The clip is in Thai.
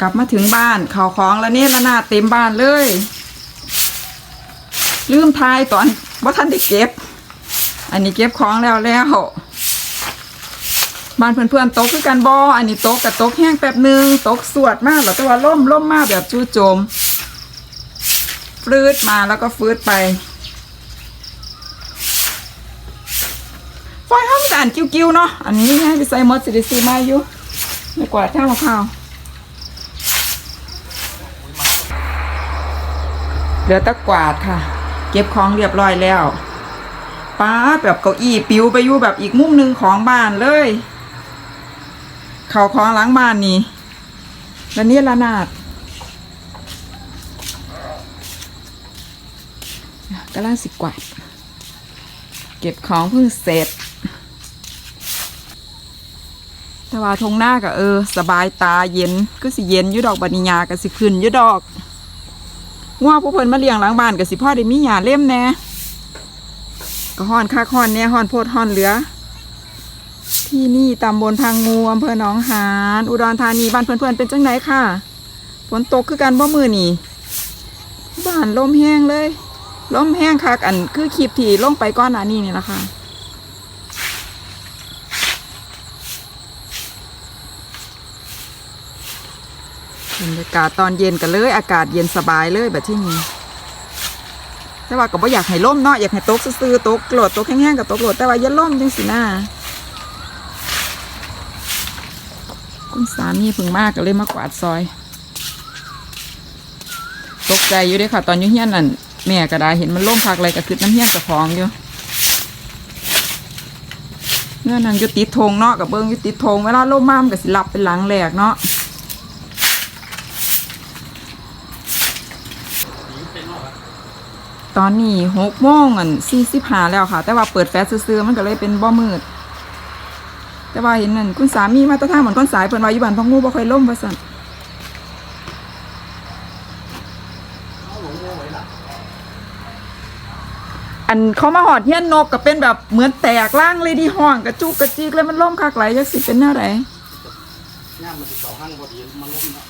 กลับมาถึงบ้านข่าวของแล้วเนี่ยระนาเต็มบ้านเลย ลืมทายตอนว่าท่านได้เก็บ อันนี้เก็บของแล้วแล้วบ้านเพื่อนๆตกคือกันบออันนี้ตกกับตกแห้งแป๊บหนึงตกสวดมากหรอแต่ว่าล่มล่มมากแบบจู่โจมฟืดมาแล้วก็ฟืดไปฟอยห้องการกิ้วๆเนาะอันนี้ให้ไปใส่มดสิริซีมาอยู่ไม่กว่าดแท่งมะพร้าว เหลือตะกวาดค่ะ เก็บของเรียบร้อยแล้วป้าแบบเก้าอี้ปิวไปอยู่แบบอีกมุมหนึ่งของบ้านเลย เข่าของหล้างบ้านนี่แล้วนี่ละนาดกำลังสิกวาดเก็บของเพิ่งเสร็จ แต่ว่าทงหน้าก็เออ สบายตาเย็นก็สิเย็นยู่ดอกบันิยาก็สิขึ้นยู่ดอก ง่วผู้เพิ่นมาเลี้ยงหลังบ้านก็สิพ่อได้มีหยาเล่มแน่ก็ฮ้อนค่าฮ้อนเนี่ยฮ้อนโพดฮ้อนเหลือ ที่นี่ตำบลพังงูอำเภอหนองหานอุดรธานีบ้านเพื่อนๆเป็นจังไหนค่ะฝนตกคือกันบ่มือนี่บ้านลมแห้งเลยลมแห้งคักอันคือคลิปที่ลงไปก้อนหนานี้นี่แหละค่ะ บรรยากาศตอนเย็นกันเลย อากาศเย็นสบายเลยแบบที่นี่แต่ว่าก็บ่อยากให้ล่มเนาะอยากให้ตกซื่อๆตกโกรธตกแห้งๆกับตกโกรธแต่ว่าอย่าล่มจังสินะคุณสามีพึ่งมากก็เลยมากวาดซอย ตกใจอยู่ด้อค่ะ ตอนอยู่เฮี้ยนนั่นแม่ก็ได้เห็นมันล่มพักอะไรก็คือน้ำเฮี้ยนกับของอยู่เงื่อนนั่นอยู่ติดธงเนาะกับเบิ้งยู่ติดธงเวลาล่มมามนก็สิหลับเป็นหลังแหลกเนาะ ตอนนี้หกโมงอันสี่สิบห้าแล้วค่ะ แต่ว่าเปิดแฟลชซื้อมันก็เลยเป็นบ่มืด แต่ว่าเห็นนั่นคุณสามีมาตะท่าเหมือนก้นสายเพิ่นว่าอยู่บ้านพ่องูบ่ค่อยล่มว่าสั่นอันเขามาหอดเฮียนนกก็เป็นแบบเหมือนแตกล่างเลยดีห้องกระจุกกระจิกเลยมันล่มคักไหลจักสิเป็นแนวไหนย่ามมันติดเสาห้างพอดีมันล้มเนาะ